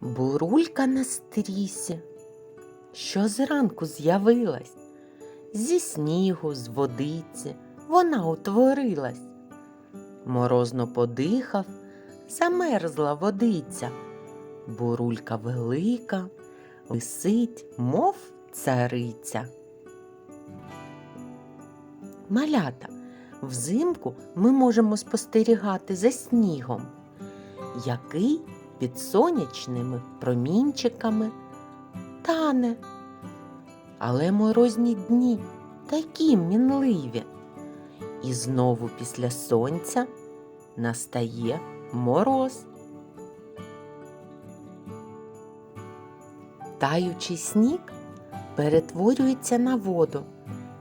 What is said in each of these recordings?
Бурулька на стрісі, що зранку з'явилась, зі снігу, з водиці вона утворилась. Морозно подихав, замерзла водиця. Бурулька велика, висить, мов цариця. Малята, взимку ми можемо спостерігати за снігом, який під сонячними промінчиками тане. Але морозні дні такі мінливі. І знову після сонця настає мороз. Таючий сніг перетворюється на воду,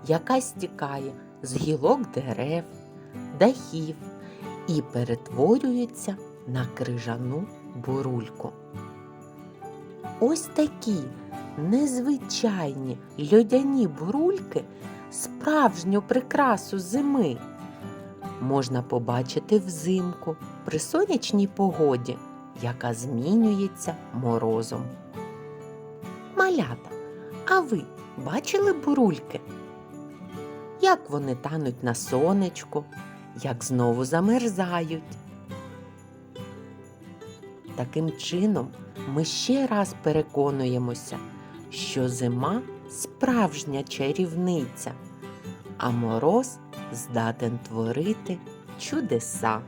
яка стікає з гілок дерев, дахів і перетворюється на крижану бурульку. Ось такі незвичайні льодяні бурульки справжню прикрасу зими можна побачити взимку при сонячній погоді, яка змінюється морозом. Малята, а ви бачили бурульки? Як вони тануть на сонечку, як знову замерзають? Таким чином ми ще раз переконуємося, що зима справжня чарівниця, а мороз здатен творити чудеса.